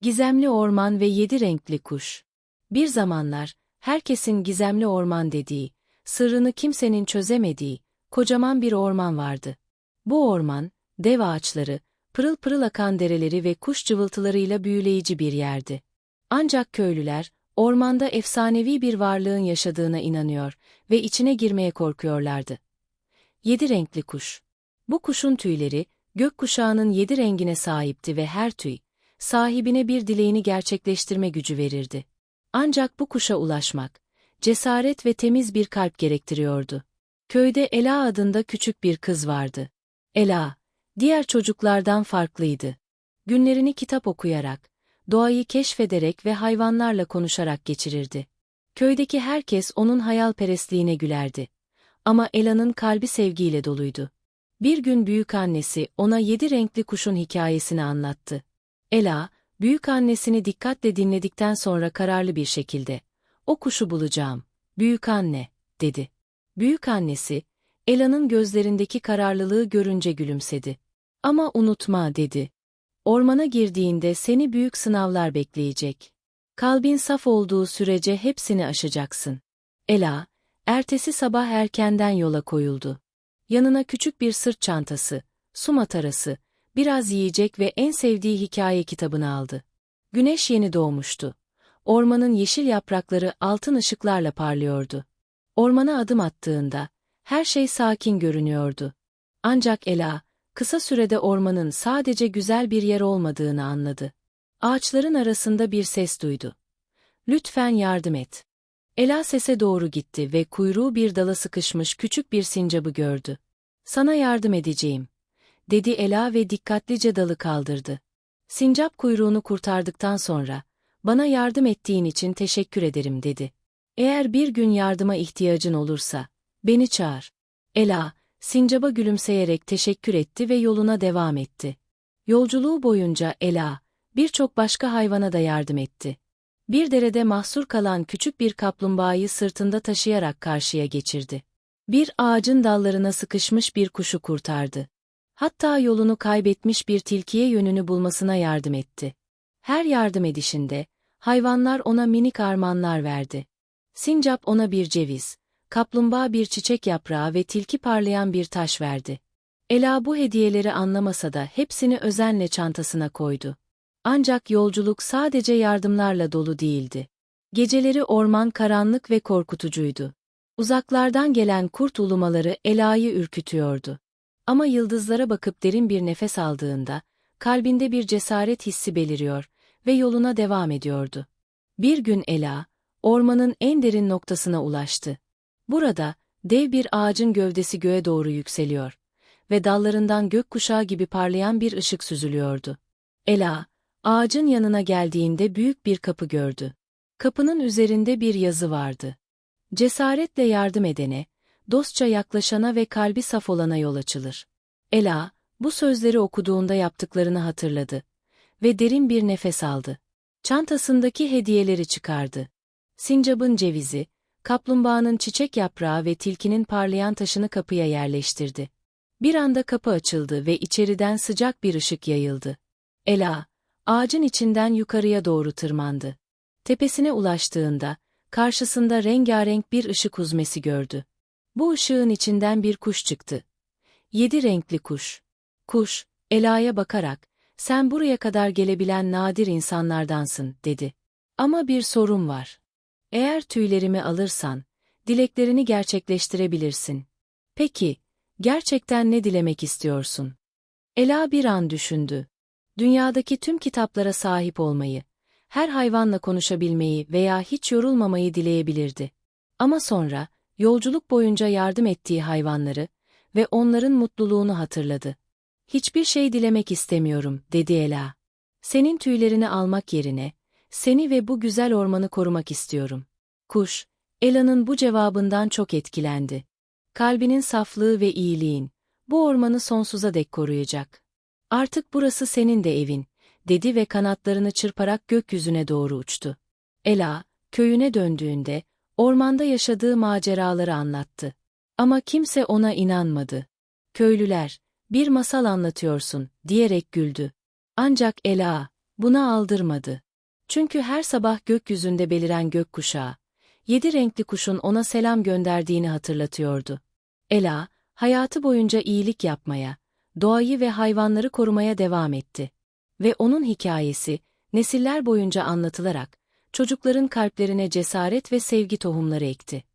Gizemli orman ve yedi renkli kuş. Bir zamanlar, herkesin gizemli orman dediği, sırrını kimsenin çözemediği, kocaman bir orman vardı. Bu orman, dev ağaçları, pırıl pırıl akan dereleri ve kuş cıvıltılarıyla büyüleyici bir yerdi. Ancak köylüler, ormanda efsanevi bir varlığın yaşadığına inanıyor ve içine girmeye korkuyorlardı. Yedi renkli kuş. Bu kuşun tüyleri, gökkuşağının yedi rengine sahipti ve her tüy, sahibine bir dileğini gerçekleştirme gücü verirdi. Ancak bu kuşa ulaşmak, cesaret ve temiz bir kalp gerektiriyordu. Köyde Ela adında küçük bir kız vardı. Ela, diğer çocuklardan farklıydı. Günlerini kitap okuyarak, doğayı keşfederek ve hayvanlarla konuşarak geçirirdi. Köydeki herkes onun hayalperestliğine gülerdi. Ama Ela'nın kalbi sevgiyle doluydu. Bir gün büyük annesi ona yedi renkli kuşun hikayesini anlattı. Ela, büyük annesini dikkatle dinledikten sonra kararlı bir şekilde, o kuşu bulacağım, büyük anne, dedi. Büyük annesi, Ela'nın gözlerindeki kararlılığı görünce gülümsedi. Ama unutma, dedi. Ormana girdiğinde seni büyük sınavlar bekleyecek. Kalbin saf olduğu sürece hepsini aşacaksın. Ela, ertesi sabah erkenden yola koyuldu. Yanına küçük bir sırt çantası, su matarası, biraz yiyecek ve en sevdiği hikaye kitabını aldı. Güneş yeni doğmuştu. Ormanın yeşil yaprakları altın ışıklarla parlıyordu. Ormana adım attığında, her şey sakin görünüyordu. Ancak Ela, kısa sürede ormanın sadece güzel bir yer olmadığını anladı. Ağaçların arasında bir ses duydu. Lütfen yardım et. Ela sese doğru gitti ve kuyruğu bir dala sıkışmış küçük bir sincabı gördü. Sana yardım edeceğim, dedi Ela ve dikkatlice dalı kaldırdı. Sincap kuyruğunu kurtardıktan sonra, bana yardım ettiğin için teşekkür ederim dedi. Eğer bir gün yardıma ihtiyacın olursa, beni çağır. Ela, sincaba gülümseyerek teşekkür etti ve yoluna devam etti. Yolculuğu boyunca Ela, birçok başka hayvana da yardım etti. Bir derede mahsur kalan küçük bir kaplumbağayı sırtında taşıyarak karşıya geçirdi. Bir ağacın dallarına sıkışmış bir kuşu kurtardı. Hatta yolunu kaybetmiş bir tilkiye yönünü bulmasına yardım etti. Her yardım edişinde, hayvanlar ona minik armağanlar verdi. Sincap ona bir ceviz, kaplumbağa bir çiçek yaprağı ve tilki parlayan bir taş verdi. Ela bu hediyeleri anlamasa da hepsini özenle çantasına koydu. Ancak yolculuk sadece yardımlarla dolu değildi. Geceleri orman karanlık ve korkutucuydu. Uzaklardan gelen kurt ulumaları Ela'yı ürkütüyordu. Ama yıldızlara bakıp derin bir nefes aldığında, kalbinde bir cesaret hissi beliriyor ve yoluna devam ediyordu. Bir gün Ela, ormanın en derin noktasına ulaştı. Burada, dev bir ağacın gövdesi göğe doğru yükseliyor ve dallarından gökkuşağı gibi parlayan bir ışık süzülüyordu. Ela, ağacın yanına geldiğinde büyük bir kapı gördü. Kapının üzerinde bir yazı vardı. Cesaretle yardım edene, dostça yaklaşana ve kalbi saf olana yol açılır. Ela, bu sözleri okuduğunda yaptıklarını hatırladı ve derin bir nefes aldı. Çantasındaki hediyeleri çıkardı. Sincap'ın cevizi, kaplumbağanın çiçek yaprağı ve tilkinin parlayan taşını kapıya yerleştirdi. Bir anda kapı açıldı ve içeriden sıcak bir ışık yayıldı. Ela, ağacın içinden yukarıya doğru tırmandı. Tepesine ulaştığında, karşısında rengarenk bir ışık huzmesi gördü. Bu ışığın içinden bir kuş çıktı. Yedi renkli kuş. Kuş, Ela'ya bakarak, sen buraya kadar gelebilen nadir insanlardansın, dedi. Ama bir sorun var. Eğer tüylerimi alırsan, dileklerini gerçekleştirebilirsin. Peki, gerçekten ne dilemek istiyorsun? Ela bir an düşündü. Dünyadaki tüm kitaplara sahip olmayı, her hayvanla konuşabilmeyi veya hiç yorulmamayı dileyebilirdi. Ama sonra, yolculuk boyunca yardım ettiği hayvanları ve onların mutluluğunu hatırladı. Hiçbir şey dilemek istemiyorum, dedi Ela. Senin tüylerini almak yerine, seni ve bu güzel ormanı korumak istiyorum. Kuş, Ela'nın bu cevabından çok etkilendi. Kalbinin saflığı ve iyiliğin, bu ormanı sonsuza dek koruyacak. Artık burası senin de evin, dedi ve kanatlarını çırparak gökyüzüne doğru uçtu. Ela, köyüne döndüğünde, ormanda yaşadığı maceraları anlattı. Ama kimse ona inanmadı. Köylüler, bir masal anlatıyorsun, diyerek güldü. Ancak Ela, buna aldırmadı. Çünkü her sabah gökyüzünde beliren gökkuşağı, yedi renkli kuşun ona selam gönderdiğini hatırlatıyordu. Ela, hayatı boyunca iyilik yapmaya, doğayı ve hayvanları korumaya devam etti. Ve onun hikayesi, nesiller boyunca anlatılarak, çocukların kalplerine cesaret ve sevgi tohumları ekti.